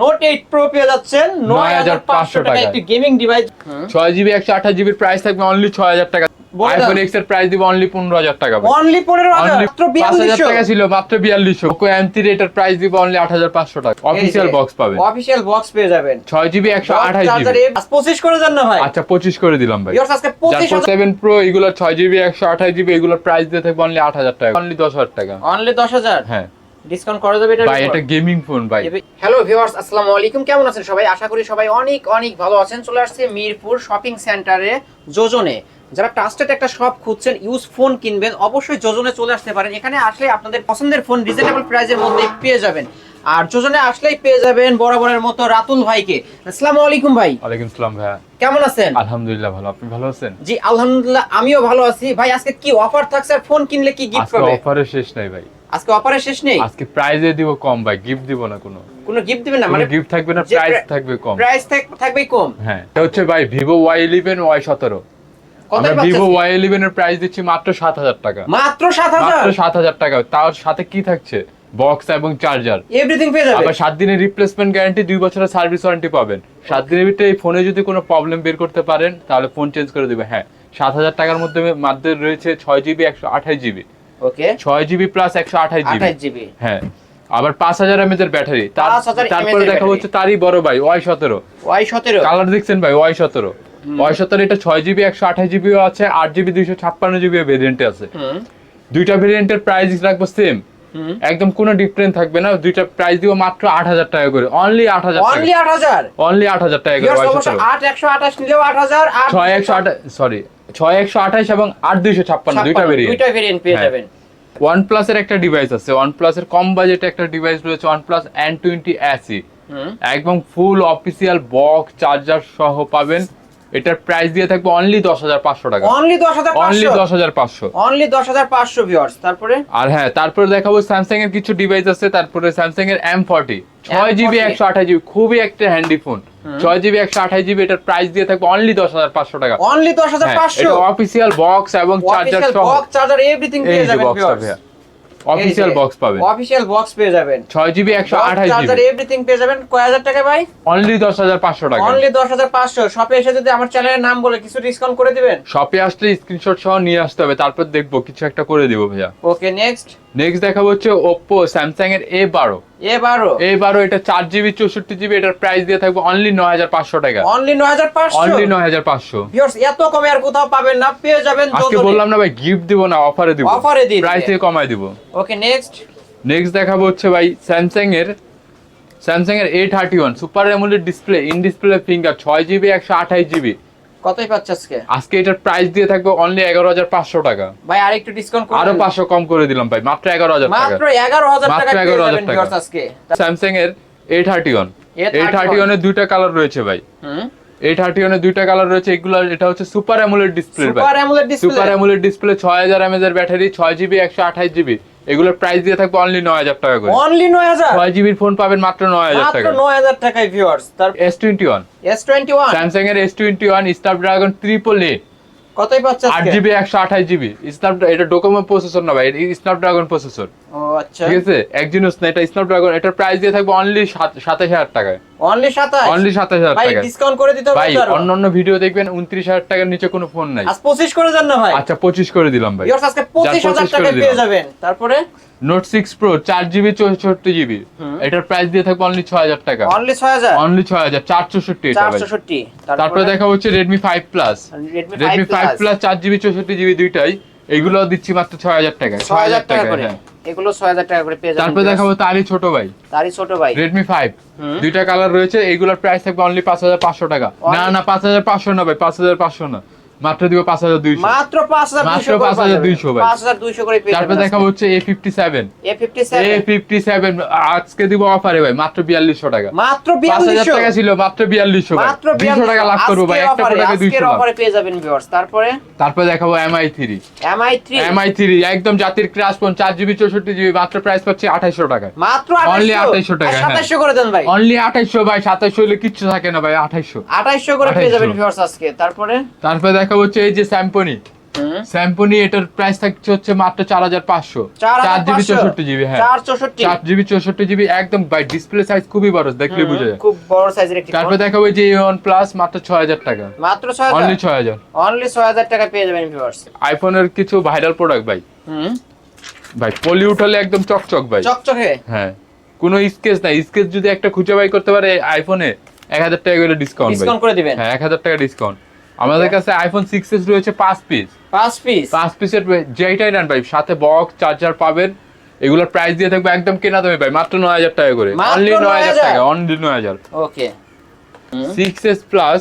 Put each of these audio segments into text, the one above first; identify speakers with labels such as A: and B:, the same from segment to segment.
A: Note pro পেয়ে যাচ্ছেন নয় হাজার পাঁচশো
B: 9,500
A: টাকা একটি গেমিং ডিভাইস
B: ছয় জিবি একশো আঠাশ জিবির প্রাইস থাকবে অনলি ছয় হাজার টাকা। আইফোন এক্সের প্রাইস দিব অনলি পনেরো হাজার টাকা
A: অনলি পনেরো হাজার
B: Only
A: মাত্র
B: 5,000 টাকা ছিল মাত্র বিয়াল্লিশশো। ওপো এম এটার প্রাইস দিব অনলি আট হাজার পাঁচশো টাকা। অফিসিয়াল বক্স
A: পেয়ে যাবেন।
B: জিবি একশো আঠাশ
A: চার্জার
B: জিবি
A: পঁচিশ করে দেন না ভাই।
B: আচ্ছা পঁচিশ করে দিলাম ভাই।
A: আজকে
B: প্রো এগুলো ছয় জিবি একশো আঠাশ জিবি এগুলোর প্রাইস দিয়ে থাকবে অনলি আট হাজার টাকা। অনলি দশ হাজার টাকা।
A: অনলি দশ হাজার?
B: হ্যাঁ।
A: ডিসকাউন্ট করা যাবে এটা
B: ভাই এটা গেমিং ফোন ভাই।
A: হ্যালো ভিউয়ার্স আসসালামু আলাইকুম। কেমন আছেন সবাই? আশা করি সবাই অনেক অনেক ভালো আছেন। চলে আসছে মিরপুর শপিং সেন্টারে যোজনে যারা ট্রাস্টেড একটা শপ খুঁজছেন ইউজ ফোন কিনবেন অবশ্যই যোজনে চলে আসতে পারেন। এখানে আসলে আপনাদের পছন্দের ফোন রিজনেবল প্রাইসের মধ্যে পেয়ে যাবেন। আর যোজনে আসলেই পেয়ে যাবেন বরাবরের মতো রাতুল ভাইকে। আসসালামু আলাইকুম ভাই।
B: ওয়ালাইকুম সালাম ভাইয়া।
A: কেমন আছেন?
B: আলহামদুলিল্লাহ ভালো। আপনি ভালো আছেন?
A: জি আলহামদুলিল্লাহ আমিও ভালো আছি। ভাই আজকে কি অফার থাকছে? আর ফোন কিনলে কি গিফট পাবে?
B: অফারের শেষ নাই ভাই।
A: আজকে অফারের শেষ নেই?
B: আজকে প্রাইজে দিব কম ভাই গিফট দিব না কোনো।
A: কোনো গিফট দিবেন না? মানে
B: গিফট থাকবে না প্রাইস থাকবে কম।
A: প্রাইস থাকবেই কম?
B: হ্যাঁ এটা হচ্ছে ভাই ভিভো ওয়াই ইলেভেন ওয়াই সতেরো। আমরা ভিভো ওয়াই ইলেভেন এর প্রাইস দিচ্ছি মাত্র সাত হাজার টাকা।
A: মাত্র সাত হাজার?
B: মাত্র সাত হাজার টাকা। তার সাথে কি থাকছে? বক্স এবং চার্জার
A: এভরিথিং পেয়ে যাবে।
B: আবার সাত দিনের রিপ্লেসমেন্ট গ্যারান্টি দুই বছরের সার্ভিস ওয়ারেন্টি পাবেন। সাত দিনের ভিতরে এই ফোনে যদি কোনো প্রবলেম বের করতে পারেন তাহলে ফোন চেঞ্জ করে দিবে। হ্যাঁ সাত হাজার টাকার মধ্যে মধ্যে রয়েছে ছয় জিবি একশো আঠাশ জিবি
A: ওকে
B: ছয় জিবি প্লাস একশো আঠাশ জিবি
A: আঠাশ জিবি
B: হ্যাঁ। আবার পাঁচ হাজার এর ব্যাটারি
A: 5000
B: তারপরে দেখা হচ্ছে তারই বড় ভাই ওয়াই সতেরো।
A: ওয়াই সতেরো।
B: কালার দেখছেন ভাই ওয়াই সতেরো। ওয়াই সতেরো এটা ছয় জিবি একশো আঠাশ জিবিও আছে আট জিবি দুইশো ছাপ্পান্ন জিবি ভেরিয়েন্টে আছে। দুইটা ভেরিয়েন্টের প্রাইস রাখব সেম একদম কোনো ডিফারেন্স থাকবে না দুইটা প্রাইস দিব মাত্র আট হাজার টাকা করে। অনলি আট হাজার
A: অনলি আট হাজার।
B: অনলি আট হাজার টাকা করে
A: আট একশো আঠাশ নিলেও আট হাজার
B: ছয় একশো আঠাশ সরি ছয় একশো আঠাশ এবং আট দুইশো ছাপ্পান্ন দুইটা ভেরিয়েন্ট
A: দুইটা ভেরিয়েন্ট পেয়ে
B: হ্যাঁ।
A: যাবেন।
B: ওয়ান প্লাসের একটা ডিভাইস আছে ওয়ান প্লাসের কম বাজেটে একটা ডিভাইস রয়েছে প্লাস এন টোয়েন্টি অ্যাসি একদম ফুল অফিসিয়াল বক্স চার্জার সহ পাবেন। এটার প্রাইস দিয়ে থাকবে অনলি দশ হাজার পাঁচশো টাকা।
A: অনলি দশ হাজার
B: অনলি দশ হাজার পাঁচশো।
A: অনলি দশ হাজার পাঁচশো ভিউয়ার্স তারপরে?
B: আর হ্যাঁ তারপরে দেখাবো স্যামসাং এর কিছু ডিভাইস আছে তারপরে স্যামসাং এর এম ফর্টি ছয় জিবি একশো আঠাশ জিবি খুবই একটা হ্যান্ডি ফোন ছয় জিবি একশো আঠাশ জিবি এটার প্রাইস দিয়ে থাকবে অনলি দশ হাজার পাঁচশো টাকা।
A: অনলি দশ হাজার
B: হ্যাঁ,
A: পাঁচশো?
B: অফিসিয়াল বক্স এবং চার্জার সহ।
A: চার্জার এভরিথিং পেয়ে যাবেন
B: অফিসিয়াল বক্স পাবেন।
A: অফিসিয়াল বক্স পেয়ে যাবেন।
B: ছয় জিবি
A: 128
B: জিবি
A: এভরিথিং পেয়ে যাবেন। কয় হাজার টাকা ভাই?
B: অনলি 10500 টাকা।
A: অনলি 10500 শপে এসে যদি আমার চ্যানেলের নাম বলে কিছু ডিসকাউন্ট করে দিবেন?
B: শপে আসলে স্ক্রিনশট সহ নিয়ে আসতে হবে। তারপর দেখব কিছু একটা করে দেব ভাইয়া।
A: ওকে নেক্সট
B: নেক্সট দেখাবো হচ্ছে Oppo স্যামসাং এর A12 এটা চার জিবি চৌষট্টি জিবি প্রাইস দিয়ে থাকবে অনলি নয় হাজার পাঁচশো টাকা।
A: অনলি নয় পাঁচশো? এত কমে আর কোথাও পাবেন না পেয়ে যাবেন
B: বললাম না ভাই গিফট না অফারে দিব।
A: অফারে
B: প্রাইস দিয়ে কমায়
A: নেক্সট
B: নেক্সট দেখাবো হচ্ছে ভাই thirty one super display in ছয় জিবি একশো আঠাশ জিবি
A: কতই পাচ্ছে আজকে?
B: আজকে এটার প্রাইস দিয়ে থাকবে অনলি এগারো হাজার পাঁচশো টাকা।
A: ভাই আরেকটু ডিসকাউন্ট করুন
B: আরও পাঁচশো কম করে দিলাম ভাই মাত্র এগারো হাজার টাকা।
A: মাত্র এগারো হাজার
B: মাত্র
A: টাকা পেয়ে
B: 11,000
A: যাবেন
B: টাকা।
A: আজকে।
B: স্যামসাং এর A thirty one A
A: A31
B: thirty ওয়ানের দুইটা কালার রয়েছে ভাই।
A: হুম।
B: এ থার্টি ওয়ানের দুইটা কালার রয়েছে এগুলো এটা হচ্ছে super AMOLED display
A: super AMOLED
B: super
A: display
B: AMOLED display ছয় হাজার এমএজ এর ব্যাটারি ছয় জিবি একশো আঠাশ জিবি এগুলোর প্রাইস দিয়ে থাকবে অনলি নয় হাজার টাকা করে।
A: অনলি নয় হাজার?
B: ছয় জিবির ফোন পাবেন মাত্র নয় হাজার
A: মাত্র
B: টাকা
A: নয় হাজার টাকায় ভিউয়ার্স তার
B: S twenty one
A: S twenty one
B: Samsung এর S twenty one Snapdragon triple A
A: কতই পাচ্ছে
B: আট জিবি একশো আঠাশ জিবি স্ন্যাপ এটা ডোকোমো প্রসেসর না ভাই স্ন্যাপড্রাগন প্রসেসর
A: আচ্ছা।
B: ঠিক আছে? একজিনোস না এটা স্ন্যাপড্রাগন এটার প্রাইস দিয়ে থাকবে অনলি সাতাশ হাজার টাকায়।
A: অনলি সাতাশ?
B: অনলি সাতাশ হাজার
A: ভাই ডিসকাউন্ট করে দিতে হবে
B: ভাই অন্য অন্য ভিডিও দেখবেন উনত্রিশ হাজার টাকার নিচে কোনো ফোন নাই।
A: আজ পঁচিশ করে দেন না ভাই।
B: আচ্ছা পঁচিশ করে দিলাম ভাই।
A: আজকে পঁচিশ হাজার
B: 25 করে
A: টাকায়
B: দিলাম।
A: পেয়ে যাবেন। তারপরে?
B: নোট সিক্স প্রো চার জিবি চৌষট্টি জিবি
A: হুম।
B: এটার প্রাইস দিয়ে থাকবে অনলি ছয় হাজার টাকা।
A: অনলি ছয় হাজার?
B: অনলি ছয় হাজার চার চৌষট্টি তারপরে? দেখা হচ্ছে Redmi five plus
A: Redmi
B: five plus চার জিবি চৌষট্টি জিবি দুইটাই। এগুলো দিচ্ছি মাত্র ছয় হাজার টাকা
A: ছয় হাজার টাকা করে।
B: হ্যাঁ।
A: এগুলো ছয় হাজার টাকা করে পেয়ে যাবেন
B: তারপরে দেখাবো তারই ছোট ভাই।
A: তারই ছোট ভাই।
B: রেডমি ফাইভ দুইটা কালার রয়েছে এগুলোর প্রাইস থাকবে অনলি পাঁচ হাজার পাঁচশো টাকা। না না পাঁচ হাজার পাঁচশো না ভাই পাঁচ হাজার পাঁচশো না। মাত্র দিব পাঁচ হাজার দুইশো।
A: মাত্র পাঁচ হাজার
B: মাত্র
A: দুইশো
B: 5,200 ভাই।
A: পাঁচ হাজার দুইশো করে
B: তারপরে দেখাবো হচ্ছে A fifty seven
A: A fifty
B: A
A: seven
B: fifty seven আজকে দিব অফারে ভাই মাত্র বিয়াল্লিশশো টাকা।
A: মাত্র
B: পাঁচ হাজার টাকা ছিল মাত্র বিয়াল্লিশশো
A: মাত্র
B: দুইশো টাকা লাভ করব ভাই একটা প্রোডাক্টে দুইশো
A: অফারে পেয়ে যাবেন ভিউয়ার্স তারপরে?
B: তারপরে দেখাবো MI three
A: MI three
B: MI three একদম জাতির ক্রাশ ফোন চার জিবি চৌষট্টি জিবি মাত্র প্রাইস পাচ্ছি আঠাইশো টাকা
A: মাত্র 2800
B: 2800 টাকা, হ্যাঁ।
A: সাতাইশো করে দেন ভাই।
B: অনলি আঠাইশো ভাই সাতাইশো হলে কিচ্ছু থাকে না ভাই আঠাইশো
A: আঠাইশো করে পেয়ে যাবেন ভিউয়ার্স আজকে। তারপরে?
B: তারপরে দেখা হচ্ছে এই যে স্যাম্পনি স্যাম্পনি এটার প্রাইস থাকছে হচ্ছে মাত্র চার হাজার পাঁচশো। চার জিবি চৌষট্টি জিবি হ্যাঁ।
A: চার
B: জিবি চৌষট্টি জিবি একদম বাই ডিসপ্লে সাইজ খুবই বড় দেখলে বুঝে যায়।
A: খুব বড় সাইজের একটি
B: তারপর দেখাবো যে ওয়ান প্লাস মাত্র ছয় হাজার টাকা।
A: মাত্র ছয়
B: অনলি ছয় হাজার।
A: অনলি ছয় হাজার টাকা পেয়ে যাবেন ভিউয়ার্স
B: আইফোনের কিছু ভাইরাল প্রোডাক্ট ভাই।
A: হুম।
B: ভাই পলি উঠালে একদম চকচক ভাই।
A: চকচকে?
B: হ্যাঁ। কোনো স্কেচ নাই। স্কেচ যদি একটা খুঁজে বাই করতে পারে আইফোনে এক হাজার টাকা করে ডিসকাউন্ট
A: ডিসকাউন্ট করে দিবেন?
B: হ্যাঁ এক হাজার টাকা ডিসকাউন্ট আমাদের কাছে আইফোন সিক্স এস রয়েছে পাঁচ পিস
A: পাঁচ পিস
B: পাঁচ পিসের যেইটাই নেন ভাই সাথে বক্স চার্জার পাবেন। এগুলোর প্রাইস দিয়ে থাকবে একদম কেনা দামে ভাই মাত্র নয় হাজার টাকা করে। অনলি নয় হাজার
A: 9,000
B: টাকা অনলি নয় হাজার।
A: ওকে
B: সিক্স এস প্লাস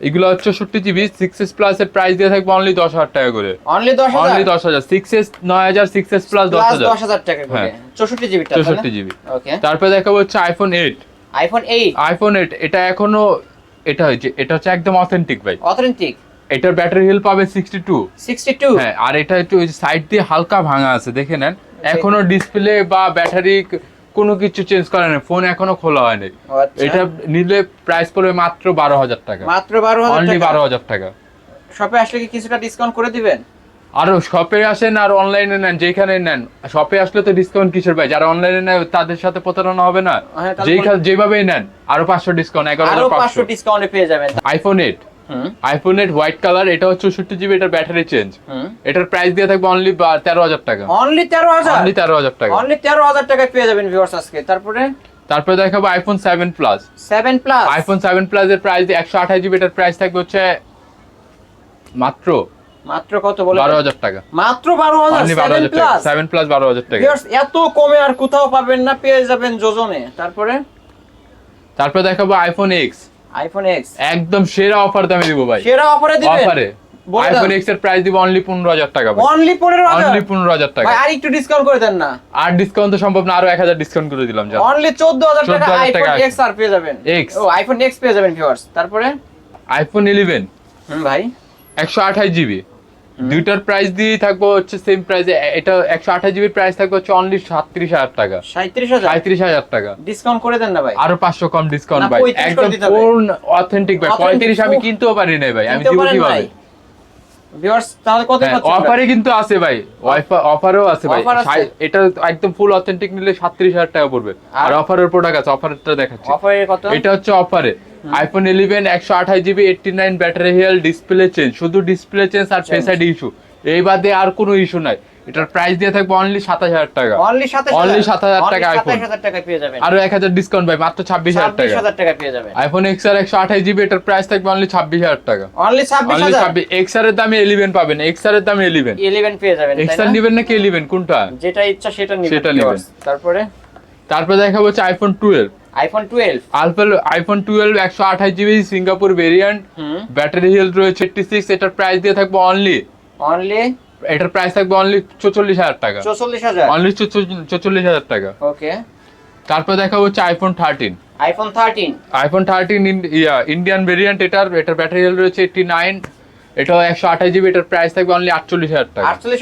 B: এগুলো হচ্ছে চৌষট্টি জিবি সিক্স এস প্লাস এর প্রাইস দিয়ে থাকবে অনলি দশ হাজার টাকা করে।
A: অনলি দশ
B: অনলি দশ হাজার। সিক্স এস নয় হাজার সিক্স এস প্লাস দশ হাজার।
A: দশ হাজার টাকা করে।
B: হ্যাঁ।
A: চৌষট্টি জিবি
B: চৌষট্টি জিবি
A: ওকে
B: তারপরে দেখাবো হচ্ছে iPhone eight
A: iPhone eight
B: iPhone eight এটা এখনও এটা হচ্ছে এটা হচ্ছে একদম অথেন্টিক ভাই
A: অথেন্টিক
B: এটার ব্যাটারি হেল পাবে সিক্সটি টু
A: সিক্সটি টু
B: হ্যাঁ আর এটা একটু সাইড দিয়ে হালকা ভাঙা আছে দেখে নেন। এখনও ডিসপ্লে বা ব্যাটারি কোনো কিছু চেঞ্জ করা নেই ফোন এখনও খোলা হয়নি এটা নিলে প্রাইস পড়বে মাত্র বারো হাজার টাকা।
A: আচ্ছা। মাত্র বারো হাজার
B: বারো হাজার টাকা।
A: শপে আসলে কি কিছুটা ডিসকাউন্ট করে দিবেন?
B: আর শপে আসেন আর অনলাইনে নেন যেখানে নেন। শপে আসলে তো ডিসকাউন্ট কিসের ভাই? যারা অনলাইনে নেয় তাদের সাথে প্রতারণা হবে না।
A: হ্যাঁ,
B: যেখানে যেভাবেই নেন আরও পাঁচশো ডিসকাউন্ট এগারো আরও
A: পাঁচশো। ডিসকাউন্টে পেয়ে যাবেন।
B: IPhone eight iPhone eight white colour এটা হচ্ছে চৌষট্টি জিবি এটার ব্যাটারি চেঞ্জ এটার প্রাইস দিয়ে থাকবে অনলি তেরো হাজার টাকা।
A: অনলি তেরো হাজার?
B: অনলি তেরো হাজার টাকা।
A: অনলি তেরো হাজার টাকায় পেয়ে যাবেন ভিউয়ার্স আজকে। তারপরে?
B: তারপরে দেখাবো iPhone seven plus
A: seven plus
B: iPhone seven plus এর প্রাইস একশো আঠাশ জিবি এটার প্রাইস থাকবে হচ্ছে মাত্র
A: মাত্র কত বলে
B: বারো হাজার টাকা।
A: মাত্র বারো হাজার
B: অনলি বারো
A: সেভেন
B: হাজার টাকা।
A: প্লাস
B: সেভেন প্লাস বারো হাজার টাকা।
A: এত কমে আর কোথাও পাবেন না পেয়ে যাবেন যোজনে। তারপরে?
B: তারপরে দেখাবো আইফোন এক্স
A: আইফোন এক্স
B: একদম সেরা অফার দামে দিব ভাই।
A: সেরা অফারে দিবেন?
B: অফারে আইফোন এক্সের প্রাইস দিব অনলি পনেরো হাজার টাকা
A: অনলি পনেরো হাজার?
B: অনলি পনেরো হাজার টাকা।
A: ভাই আর একটু ডিসকাউন্ট করে দেন না।
B: আর ডিসকাউন্ট তো সম্ভব না আরও এক হাজার ডিসকাউন্ট করে দিলাম যা।
A: অনলি চোদ্দ হাজার টাকা
B: 14,000 টাকা
A: আইফোন এক্স আর পেয়ে যাবেন।
B: X
A: ও আইফোন এক্স পেয়ে যাবেন ভিউয়ার্স তারপরে?
B: আইফোন ইলেভেন
A: হুম ভাই।
B: একশো আঠাশ জিবি দুইটার প্রাইস দিয়ে থাকব হচ্ছে সেম প্রাইসে এটা একশো আঠাশ জিবির প্রাইস থাকবে হচ্ছে অনলি সাতত্রিশ হাজার টাকা।
A: সাঁত্রিশ হাজার?
B: সাঁত্রিশ হাজার টাকা।
A: ডিসকাউন্ট করে দেন না ভাই?
B: আরও পাঁচশো কম ডিসকাউন্ট ভাই। একদম পূর্ণ অথেন্টিক ভাই। পঁয়ত্রিশ আমি কিনতেও পারি নাই ভাই। আমি দিব কীভাবে অফারে কিন্তু আছে ভাই। অফারেও আছে ভাই। এটা একদম ফুল অথেন্টিক নিলে সাতত্রিশ হাজার টাকা পড়বে। আর অফারের প্রোডাক্ট আছে অফারটা দেখাচ্ছি। এটা হচ্ছে অফারে আইফোন ইলেভেন একশো আঠাশ GB eighty nine battery health display change শুধু ডিসপ্লে চেঞ্জ আর ফেস আইডি ইস্যু এই বাদে আর কোনো ইস্যু নাই। এটার প্রাইস দিয়ে থাকবে অনলি সাতাশ হাজার টাকা।
A: অনলি সাতাশ
B: Only 27,000 টাকা iPhone।
A: সাতাশ হাজার টাকা যাবেন।
B: আরও এক হাজার ডিসকাউন্ট ভাই মাত্র ছাব্বিশ হাজার টাকা।
A: পেয়ে যাবেন।
B: আইফোন এক্স আর একশো আঠাশ জিবি এটার প্রাইস থাকবে অনলি ছাব্বিশ হাজার টাকা।
A: অনলি ছাব্বিশ
B: এক্স আর এর দামে ইলেভেন পাবেন। এক্স আর এর দামে ইলেভেন
A: ইলেভেন পেয়ে যাবেন
B: এক্স আর? নিবেন নাকি ইলেভেন কোনটা?
A: যেটা ইচ্ছা সেটা নিবেন
B: সেটা নিবেন।
A: তারপরে?
B: তারপরে দেখা হচ্ছে আইফোন টুয়েলভ
A: আইফোন টুয়েলভ
B: আলফেল আইফোন টুয়েলভ একশো আঠাশ GB Singapore variant battery health রয়েছে এইটটি সিক্স এটার প্রাইস দিয়ে থাকবে অনলি
A: অনলি
B: এটার প্রাইস থাকবে অনলি চৌচল্লিশ হাজার টাকা।
A: চৌচল্লিশ হাজার?
B: অনলি চৌচল্লিশ হাজার টাকা।
A: ওকে
B: তারপর দেখা হচ্ছে iPhone thirteen
A: iPhone thirteen
B: iPhone thirteen Indian variant এটার এটার ব্যাটারি হেলথ রয়েছে এইটটি নাইন এটাও একশো আঠাশ জিবি এটার প্রাইস থাকবে অনলি আটচল্লিশ হাজার টাকা।
A: আটচল্লিশ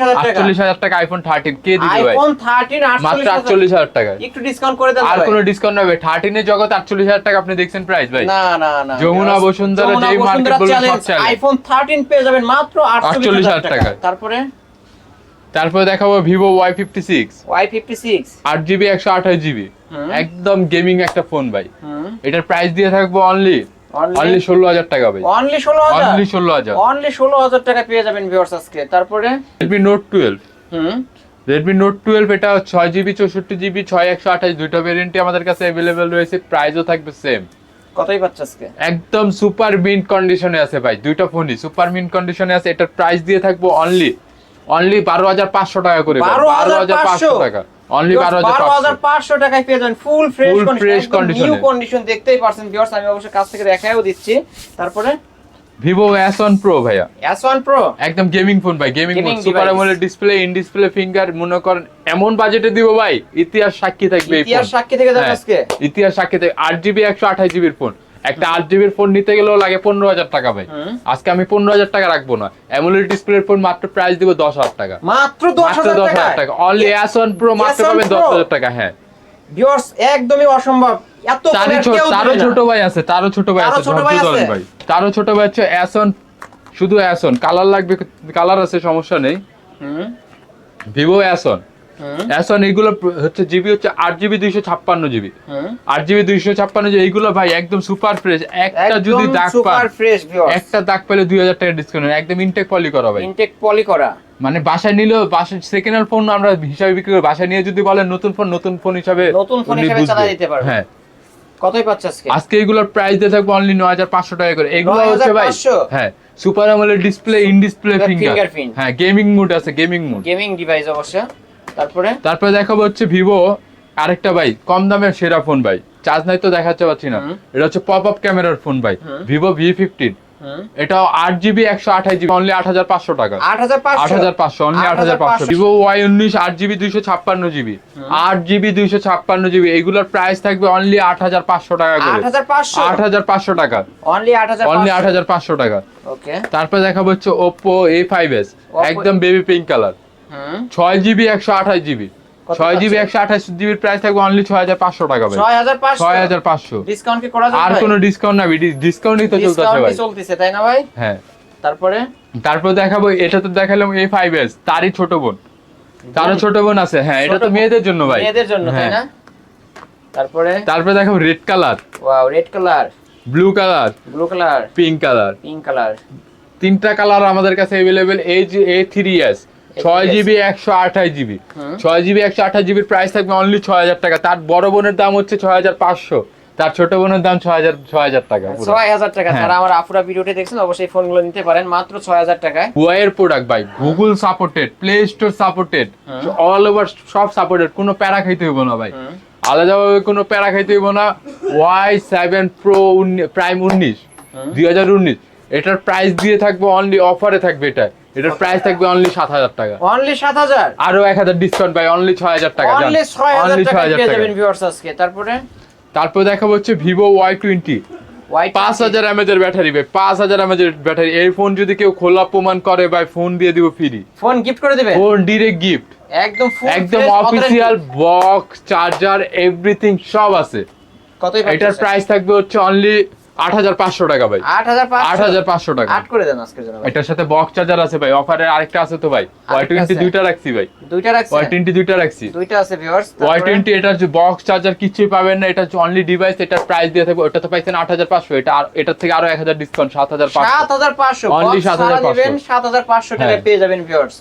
A: হাজার টাকা?
B: আইফোন থার্টিন কে দিবে ভাই?
A: আইফোন থার্টিন
B: মাত্র
A: আটচল্লিশ
B: হাজার টাকা
A: একটু ডিসকাউন্ট করে দেন
B: আর। কোনো ডিসকাউন্ট হবে থার্টিনের জগৎ আটচল্লিশ হাজার টাকা আপনি দেখছেন প্রাইস ভাই।
A: না না না
B: যমুনা বসুন্ধরা যেই
A: বসুন্ধরা
B: সব।
A: আইফোন থার্টিন পেয়ে যাবেন মাত্র আটচল্লিশ হাজার
B: 48,000 টাকা।
A: তারপরে?
B: তারপরে দেখাবো Vivo Y fifty six
A: Y fifty six
B: আট জিবি একশো আঠাশ জিবি একদম গেমিং একটা ফোন ভাই। এটার প্রাইস দিয়ে থাকব অনলি অনলি ষোলো হাজার টাকা ভাই।
A: অনলি ষোলো হাজার?
B: অনলি ষোলো হাজার।
A: অনলি ষোলো হাজার টাকা পেয়ে যাবেন ভিউয়ার্স আজকে। তারপরে?
B: Redmi Note twelve
A: hmm.
B: Redmi Note twelve এটা ছয় জিবি চৌষট্টি জিবি ছয় একশো আঠাশ দুইটা ভেরিয়েন্টই আমাদের কাছে অ্যাভেলেবেল রয়েছে। প্রাইসও থাকবে সেম
A: কতই পাচ্ছে আজকে?
B: একদম সুপার মিন্ট কন্ডিশনে আছে ভাই দুইটা ফোনই সুপার মিন্ট কন্ডিশনে আছে এটার প্রাইস দিয়ে থাকব অনলি অনলি বারো হাজার পাঁচশো টাকা করে
A: বারো হাজার পাঁচশো?
B: টাকা। অনলি বারো
A: বারো
B: হাজার
A: হাজার পাঁচশো টাকায় পেয়ে যাবেন full fresh
B: fresh
A: condition new condition দেখতেই পারছেন ভিউয়ার্স আমি অবশ্যই কাছ থেকে দেখাইও দিচ্ছি। তারপরে?
B: ভিভো এস ওয়ান প্রো ভাইয়া।
A: এস ওয়ান প্রো
B: একদম গেমিং ফোন ভাই gaming phone super display in display finger মনে করেন এমন বাজেটে দিব ভাই ইতিহাস সাক্ষী থাকবে
A: ইতিহাস সাক্ষী থেকে যাবে
B: হ্যাঁ,
A: আজকে?
B: ইতিহাস সাক্ষী থাকবে। আট জিবি একশো আঠাশ জিবির ফোন একটা আট জিবির ফোন নিতে গেলেও লাগে পনেরো হাজার টাকা ভাই। আজকে আমি পনেরো হাজার টাকা রাখব না। অ্যামোলেড ডিসপ্লের ফোন মাত্র প্রাইস দিব দশ হাজার টাকা।
A: মাত্র দশ হাজার টাকা?
B: অনলি এস ওয়ান প্রো মাত্র
A: S1
B: পাবেন দশ হাজার টাকা হ্যাঁ।
A: ভিউয়ার্স একদমই অসম্ভব। এত
B: তারও ছোট ভাই আছে তারও ছোট ভাই আছে
A: ছোট ভাই আছে?
B: ভাই। তারও ছোট ভাই হচ্ছে এস ওয়ান শুধু অ্যাসন কালার লাগবে কালার আছে সমস্যা নেই। ভিভো অ্যাসন
A: হুম
B: অ্যাসন এইগুলো হচ্ছে জিবি হচ্ছে আট জিবি দুইশো ছাপ্পান্ন জিবি আট জিবি দুইশো ছাপ্পান্ন জিবি এইগুলো ভাই একদম সুপার ফ্রেশ একটা যদি দাগ
A: সুপার ফ্রেশ
B: একটা দাগ পেলে দুই হাজার টাকা ডিসকাউন্ট একদম ইনটেক পলি করা ভাই।
A: ইনটেক পলি করা।
B: মানে বাসায় নিলেও বাসায় সেকেন্ড হ্যান্ড ফোন আমরা হিসাবে বিক্রি করি। বাসায় নিয়ে যদি বলেন নতুন ফোন নতুন ফোন হিসাবে
A: নতুন ফোন হিসেবে। চালা দিতে পারবে।
B: হ্যাঁ।
A: কতই পাচ্ছে আজকে?
B: আজকে এগুলোর প্রাইস দিয়ে থাকবে অনলি নয় হাজার পাঁচশো টাকা করে। এগুলো হচ্ছে ভাই হ্যাঁ সুপার আমলের ডিসপ্লে ইন ডিসপ্লে. ফিঙ্গার হ্যাঁ গেমিং মুড আছে গেমিং মুড
A: গেমিং ডিভাইস অবশ্য। তারপরে
B: তারপরে দেখাবো হচ্ছে ভিভো আরেকটা ভাই কম দামের সেরা ফোন ভাই চার্জ নাই তো দেখাতে পাচ্ছি না এটা হচ্ছে পপ আপ ক্যামেরার ফোন ভাই ভিভো ভি ফিফটিন এটাও আট জিবি একশো আঠাশ জিবি অনলি আট হাজার পাঁচশো টাকা
A: আট হাজার পাঁচশো
B: অনলি আট হাজার পাঁচশো ভিভো ওয়াই উনিশ আট জিবি দুইশো ছাপ্পান্ন জিবি আট জিবি দুইশো ছাপ্পান্ন জিবি এইগুলোর প্রাইস থাকবে অনলি আট হাজার পাঁচশো টাকা করে
A: আট হাজার পাঁচশো
B: টাকা
A: অনলি আট হাজার
B: অনলি আট হাজার পাঁচশো টাকা
A: ওকে
B: তারপর দেখাবো হচ্ছে ওপো এ ফাইভ এস একদম বেবি পিঙ্ক কালার ছয় জিবি একশো আঠাশ জিবি ছয় জিবি একশো আঠাশ জিবির প্রাইস থাকবে অনলি ছয় হাজার পাঁচশো টাকা
A: ছয় হাজার
B: ছয় হাজার পাঁচশো।
A: ডিসকাউন্ট কি করা
B: আর কোনো ডিসকাউন্ট না ডিসকাউন্টই তো চলতেছে ভাই।
A: চলতেছে তাই না ভাই?
B: হ্যাঁ।
A: তারপরে?
B: তারপর দেখাবো এটা তো দেখালাম এ ফাইভ এস তারই ছোট বোন। তারও ছোট বোন আছে হ্যাঁ এটা তো মেয়েদের জন্য ভাই।
A: মেয়েদের জন্য তাই
B: হ্যাঁ।
A: না? তারপরে?
B: তারপর দেখাবো red colour
A: wow red colour
B: blue colour
A: blue colour
B: pink colour
A: pink colour
B: তিনটা কালার আমাদের কাছে অ্যাভেলেবেল এই যে এ থ্রি এস ছয় জিবি একশো আঠাশ জিবি ছয় জিবি একশো আঠাশ জিবির প্রাইস থাকবে অনলি ছয় হাজার টাকা। তার বড় বোনের দাম হচ্ছে ছয় হাজার পাঁচশো। তার ছোট বোনের দাম ছয় হাজার ছয় হাজার টাকা
A: ছয় হাজার টাকা।
B: হ্যাঁ।
A: যারা আমার আফুরা ভিডিওটি দেখছেন অবশ্যই ফোনগুলো নিতে পারেন। মাত্র ছয় হাজার টাকায়।
B: হুয়াইয়ের প্রোডাক্ট ভাই Google supported Play Store supported all over সব সাপোর্টেড কোনো প্যারা খাইতে হইব না ভাই।
A: হুম।
B: আলাদাভাবে কোনো প্যারা খাইতে হইব না। ওয়াই সেভেন প্রো প্রাইম উনিশ দুই হাজার উনিশ। এটার প্রাইস দিয়ে থাকবে অনলি অফারে থাকবে এটা। এটার প্রাইস থাকবে অনলি সাত হাজার টাকা।
A: অনলি সাত হাজার
B: আরও এক হাজার ডিসকাউন্ট ভাই অনলি ছয় হাজার টাকা
A: অনলি ছয় হাজার টাকা পেয়ে যাবেন ভিউয়ার্স আজকে। তারপরে?
B: তারপর দেখাবো হচ্ছে ভিভো ওয়াই টোয়েন্টি পাঁচ হাজার এমএজ এর ব্যাটারি ভাই পাঁচ হাজার এমএজ এর ব্যাটারি এই ফোন যদি কেউ খোলা প্রমাণ করে ভাই ফোন দিয়ে দিব ফ্রি
A: ফোন গিফট করে দেবে?
B: ফোন ডিরেক্ট গিফট
A: একদম
B: একদম অফিসিয়াল বক্স চার্জার এভরিথিং সব আছে।
A: কতই
B: এটার প্রাইস থাকবে হচ্ছে অনলি আট হাজার পাঁচশো টাকা ভাই।
A: আট হাজার
B: আট হাজার পাঁচশো টাকা।
A: আট করে দেন আজকের জন্য
B: এটার সাথে বক্স চার্জার আছে ভাই অফারে আরেকটা আছে তো ভাই। ওয়াই টোয়েন্টি দুইটা রাখছি ভাই।
A: দুইটা রাখছে
B: ওয়াই টোয়েন্টি দুইটা রাখছি।
A: দুইটা আছে ভিউয়ার্স
B: ওয়াই টোয়েন্টি এটা হচ্ছে বক্স চার্জার কিছুই পাবেন না এটা হচ্ছে অনলি ডিভাইস এটার প্রাইস দিয়ে থাকবে ওটা তো পাইছেন আট হাজার পাঁচশো এটা আর এটার থেকে আরও এক হাজার ডিসকাউন্ট সাত হাজার
A: সাত
B: পাঁচশো
A: হাজার পাঁচশো
B: Only 7,500
A: সাত হাজার পাঁচশো।
B: হ্যাঁ।
A: পেয়ে যাবেন ভিউয়ার্স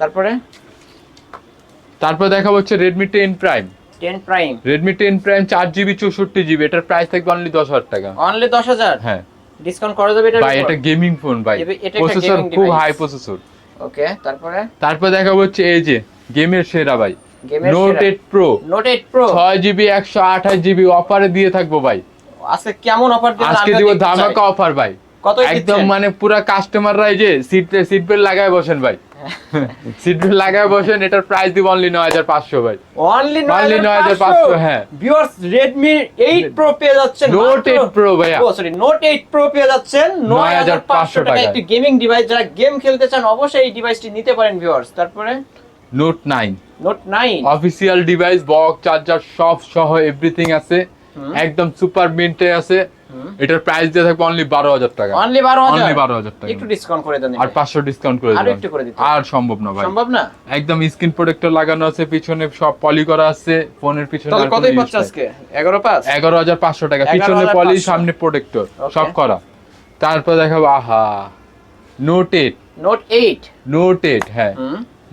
A: তারপরে?
B: তারপর দেখা হচ্ছে Redmi ten prime
A: ten prime
B: Redmi ten prime চার জিবি চৌষট্টি জিবি এটার প্রাইস থাকবে অনলি দশ হাজার টাকা।
A: অনলি দশ হাজার?
B: হ্যাঁ।
A: ডিসকাউন্ট করা যাবে এটা
B: ভাই এটা গেমিং ফোন ভাই। প্রসেসর খুব হাই প্রসেসর
A: ওকে তারপরে?
B: তারপর দেখা হচ্ছে এই যে গেমের সেরা ভাই। Note eight pro
A: note eight pro
B: ছয় জিবি একশো আঠাশ জিবি অফারে দিয়ে থাকব ভাই।
A: আজকে কেমন অফার দিবেন
B: আজকে দিব ধামাকা অফার ভাই।
A: কত
B: একদম মানে পুরা কাস্টমাররা এই যে সিট সিট বেল্ট লাগায় বসেন ভাই। সিট বেল্ট লাগায় বসেন এটার প্রাইস দিব অনলি নয় হাজার পাঁচশো ভাই।
A: অনলি
B: Only
A: 9500
B: হ্যাঁ।
A: ভিউয়ার্স Redmi 8 Pro পেয়ে যাচ্ছেন
B: নোট এইট প্রো ভাইয়া।
A: ও সরি নোট 8 Pro পেয়ে যাচ্ছেন 9500 টাকা। একটি গেমিং ডিভাইস যারা গেম খেলতে চান অবশ্যই এই ডিভাইসটি নিতে পারেন ভিউয়ার্স তারপরে?
B: Note nine
A: note 9
B: official device box charger সব সহ এভরিথিং আছে। একদম সুপার মিন্টে আছে। এটার প্রাইস দিয়ে থাকবে অনলি বারো হাজার টাকা।
A: অনলি 12000
B: অনলি বারো হাজার টাকা।
A: একটু ডিসকাউন্ট করে দেন
B: আর পাঁচশো ডিসকাউন্ট করে দিলাম
A: একটু করে দিতে
B: আর সম্ভব না ভাই।
A: সম্ভব না?
B: একদম স্ক্রিন প্রোটেক্টর লাগানো আছে পিছনে সব পলি করা আছে ফোনের পিছনে
A: তাহলে কতই পাচ্ছে আজকে? 11 পাঁচ?
B: এগারো হাজার পাঁচশো টাকা। পিছনে পলি সামনে প্রোটেক্টর সব করা। তারপর দেখাবো আহা note eight
A: note eight
B: note eight হ্যাঁ।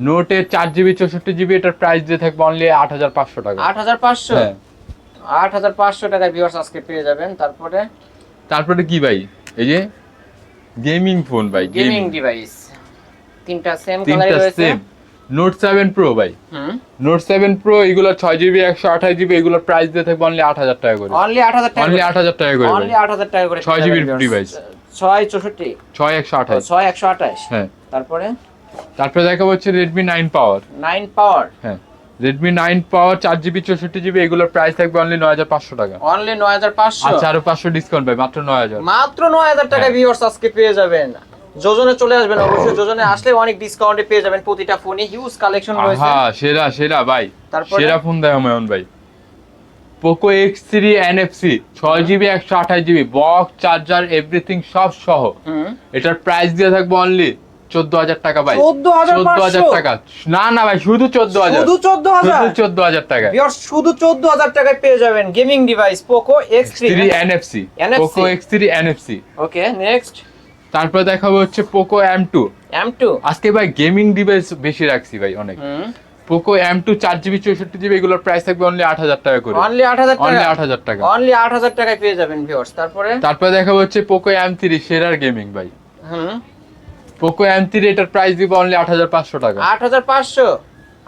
B: নোট এইট চার জিবি চৌষট্টি জিবি এটার প্রাইস দিয়ে থাকবে অনলি আট হাজার পাঁচশো টাকা।
A: আট
B: হাজার
A: পাঁচশো? আট হাজার পাঁচশো টাকায় ভিউয়ার্স আজকে পেয়ে যাবেন। তারপরে?
B: তারপরে কি ভাই? এই যে গেমিং ফোন ভাই
A: গেমিং ডিভাইস তিনটা সেম কালারে
B: তিনটা
A: রয়েছে।
B: নোট সেভেন প্রো ভাই।
A: হুম।
B: নোট সেভেন প্রো এগুলো ছয় জিবি একশো আঠাশ জিবি এগুলো প্রাইস দিয়ে থাকবে অনলি আট হাজার টাকা করে।
A: অনলি 8000 টাকা
B: অনলি আট হাজার টাকা করে
A: অনলি
B: ভাই।
A: 8000 টাকা করে।
B: ছয়
A: viewers।
B: device।
A: ছয় চৌষট্টি।
B: ছয় একশো আঠাশ।
A: ছয় একশো আঠাশ।
B: হ্যাঁ।
A: তারপরে?
B: তারপরে দেখা হচ্ছে Redmi nine power
A: nine power
B: হ্যাঁ। রেডমি নাইন পাওয়ার চার জিবি চৌষট্টি জিবি এগুলোর প্রাইস থাকবে অনলি নয় হাজার পাঁচশো টাকা।
A: অনলি নয় হাজার পাঁচশো?
B: আচ্ছা আরও পাঁচশো ডিসকাউন্ট ভাই মাত্র নয় হাজার।
A: মাত্র নয় হাজার টাকা
B: হ্যাঁ।
A: ভিউয়ার্স আজকে পেয়ে যাবেন। যোজনে চলে আসবেন অবশ্যই যোজনে আসলে অনেক ডিসকাউন্টে পেয়ে যাবেন প্রতিটা ফোনে হিউজ কালেকশন রয়েছে।
B: হ্যাঁ সেরা সেরা ভাই? সেরা ফোন দেয় হুমায়ুন ভাই। পোকো এক্স থ্রি এনএফসি ছয় জিবি একশো আঠাশ জিবি বক্স চার্জার এভরিথিং সব সহ। এটার প্রাইস দিয়ে থাকব অনলি চোদ্দ হাজার টাকা ভাই। চোদ্দ হাজার টাকা। না না ভাই শুধু চোদ্দ হাজার।
A: শুধু চোদ্দ হাজার?
B: চোদ্দ হাজার টাকা।
A: শুধু চোদ্দ হাজার টাকায় পেয়ে যাবেন gaming device Poco X three
B: NFC Poco X three NFC
A: okay next
B: তারপর দেখাবো হচ্ছে Poco M two
A: M two
B: আজকে ভাই গেমিং ডিভাইস বেশি রাখছি ভাই অনেক। পোকো এম টু চার জিবি চৌষট্টি জিবি এগুলোর প্রাইস থাকবে অনলি আট হাজার টাকা করে।
A: অনলি আট হাজার
B: অনলি আট হাজার টাকা।
A: অনলি আট হাজার টাকায় পেয়ে যাবেন ভিউয়ার্স তারপরে?
B: তারপর দেখাবো হচ্ছে পোকো এম থ্রি সেরার গেমিং ভাই।
A: হুম।
B: পোকো এম থ্রি এটার প্রাইস দিব অনলি আট হাজার পাঁচশো টাকা।
A: আট হাজার পাঁচশো?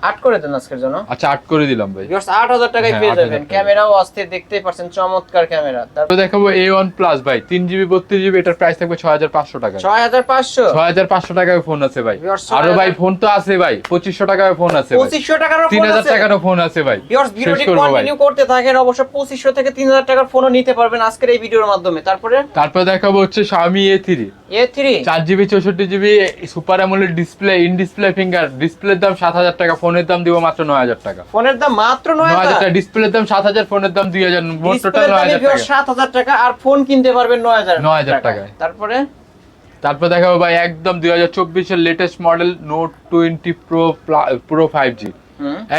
A: আট করে দেন আজকের জন্য।
B: আচ্ছা আট করে দিলাম ভাই।
A: ভিউয়ার্স আট হাজার টাকায়
B: হ্যাঁ,
A: পেয়ে যাবেন। ক্যামেরাও অস্থির দেখতেই চমৎকার ক্যামেরা তারপর
B: দেখাবো এ ওয়ান প্লাস ভাই এটার প্রাইস থাকবে ছয় হাজার পাঁচশো টাকা।
A: ছয় হাজার পাঁচশো।
B: ছয় হাজার পাঁচশো টাকায় ফোন আছে ভাই। আরও
A: 6,000
B: ভাই ফোন তো আছে ভাই পঁচিশশো টাকায় ফোন আছে ভাই।
A: পঁচিশশো টাকার
B: তিন হাজার টাকারও ফোন আছে ভাই।
A: ভিউয়ার্স
B: শেষ
A: ভিডিওটি কন্টিনিউ করতে থাকেন অবশ্য পঁচিশশো থেকে তিন হাজার টাকার ফোনও নিতে পারবেন আজকের এই ভিডিওর মাধ্যমে। তারপরে?
B: তারপর দেখাবো হচ্ছে Xiaomi A three
A: A three
B: চার জিবি চৌষট্টি GB super AMOLED display in display finger ডিসপ্লের দাম সাত হাজার টাকা ফোনের দাম দিব মাত্র নয় হাজার টাকা।
A: ফোনের দাম মাত্র নয়
B: নয় হাজার
A: হাজার
B: টাকা? ডিসপ্লের দাম সাত হাজার ফোনের দাম দুই হাজার মোট টোটাল নয় হাজার টাকা।
A: সাত হাজার টাকা আর ফোন কিনতে পারবেন নয় হাজার
B: 9,000 টাকায়।
A: তারপরে?
B: তারপর দেখাবো ভাই একদম দুই হাজার চব্বিশের latest model note twenty pro pro five G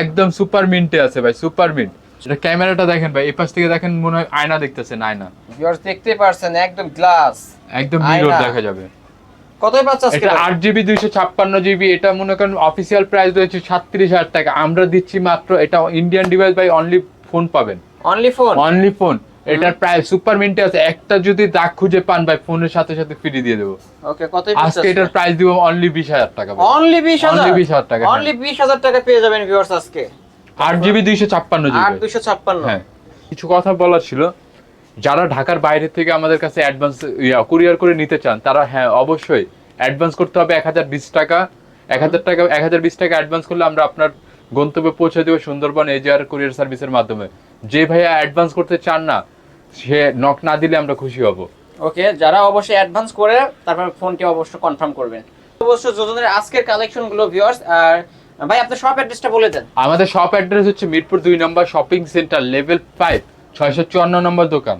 B: একদম সুপার মিন্টে আছে ভাই সুপার মিন্ট এটা ক্যামেরাটা দেখেন ভাই এই পাশ থেকে দেখেন মনে হয় আয়না দেখতেছেন আয়না।
A: ভিউয়ার্স দেখতে পারছেন একদম গ্লাস
B: একদম মিরর দেখা যাবে।
A: কতই পাচ্ছে আজকে?
B: আট জিবি দুইশো ছাপ্পান্ন জিবি এটা মনে করেন অফিসিয়াল প্রাইস রয়েছে সাতত্রিশ হাজার টাকা। আমরা দিচ্ছি মাত্র এটা Indian device by only phone পাবেন।
A: অনলি ফোন
B: অনলি ফোন এটার প্রাইস সুপার মিন্টে আছে একটা যদি দাগ খুঁজে পান ভাই ফোনের সাথে সাথে ফ্রি দিয়ে দেবো।
A: ওকে
B: আজকে এটার প্রাইস দিব অনলি বিশ হাজার টাকা
A: অনলি বিশ হাজার?
B: Only 20,000 টাকা, হ্যাঁ।
A: অনলি বিশ হাজার টাকা পেয়ে যাবেন ভিউয়ার্স আজকে।
B: আট জিবি দুইশো ছাপ্পান্ন
A: আট
B: জিবি
A: দুশো ছাপ্পান্ন।
B: হ্যাঁ। কিছু কথা বলার ছিল। যারা ঢাকার বাইরে থেকে আমাদের কাছে অ্যাডভান্স কুরিয়ার করে নিতে চান তারা হ্যাঁ অবশ্যই অ্যাডভান্স করতে হবে এক হাজার বিশ টাকা। এক হাজার টাকা এক হাজার বিশ টাকা অ্যাডভান্স করলে আমরা আপনার গন্তব্যে পৌঁছে দেবো সুন্দরবন এজিআর কুরিয়ার সার্ভিসের মাধ্যমে। যে ভাইয়া অ্যাডভান্স করতে চান না সে নক না দিলে আমরা খুশি হব।
A: ওকে যারা অবশ্যই অ্যাডভান্স করে তারপর ফোনটি অবশ্যই কনফার্ম করবেন। অবশ্য যোজনের আজকের কালেকশনগুলো ভিউয়ার্স আর ভাই আপনার শপ অ্যাড্রেসটা বলে দেন।
B: আমাদের শপ অ্যাড্রেস হচ্ছে মিরপুর দুই number shopping centre level five ছয়শো চুয়ান্ন নম্বর দোকান।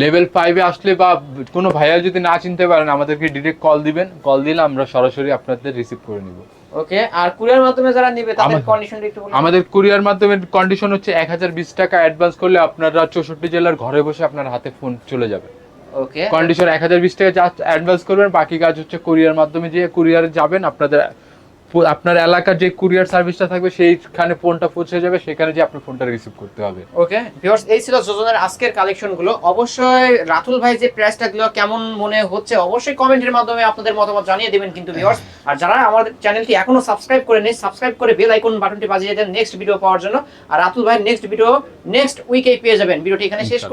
B: লেভেল ফাইভে আসলে বা কোনো ভাইয়া যদি না চিনতে পারেন আমাদেরকে ডিরেক্ট কল দিবেন। কল দিলে আমরা সরাসরি আপনাদের রিসিভ করে নিব।
A: ওকে আর কুরিয়ার মাধ্যমে যারা নিবে তাদের কন্ডিশনটা একটু বলুন।
B: আমাদের কুরিয়ার মাধ্যমে কন্ডিশন হচ্ছে এক হাজার বিশ টাকা অ্যাডভান্স করলে আপনারা চৌষট্টি জেলার ঘরে বসে আপনার হাতে ফোন চলে যাবে।
A: ওকে
B: কন্ডিশন এক হাজার বিশ টাকা যা অ্যাডভান্স করবেন বাকি কাজ হচ্ছে কুরিয়ার মাধ্যমে যে কুরিয়ারে যাবেন আপনাদের আপনার এলাকার যে কুরিয়ার সার্ভিসটা থাকবে সেইখানে ফোনটা পৌঁছে যাবে সেখানে যে আপনার ফোনটা রিসিভ করতে হবে।
A: ওকে ভিউয়ার্স এই ছিল যোজনের আজকের কালেকশনগুলো অবশ্যই রাতুল ভাই যে প্রাইসটা দিল কেমন মনে হচ্ছে অবশ্যই কমেন্টের মাধ্যমে আপনাদের মতামত জানিয়ে দিবেন কিন্তু ভিউয়ার্স আর যারা আমাদের চ্যানেলটি এখনও সাবস্ক্রাইব করে নেই সাবস্ক্রাইব করে বেল আইকন বাটনটি বাজিয়ে দেন নেক্সট ভিডিও পাওয়ার জন্য। আর রাতুল ভাই নেক্সট ভিডিও নেক্সট উইকেই পেয়ে যাবেন। ভিডিওটি এখানে শেষ করছি।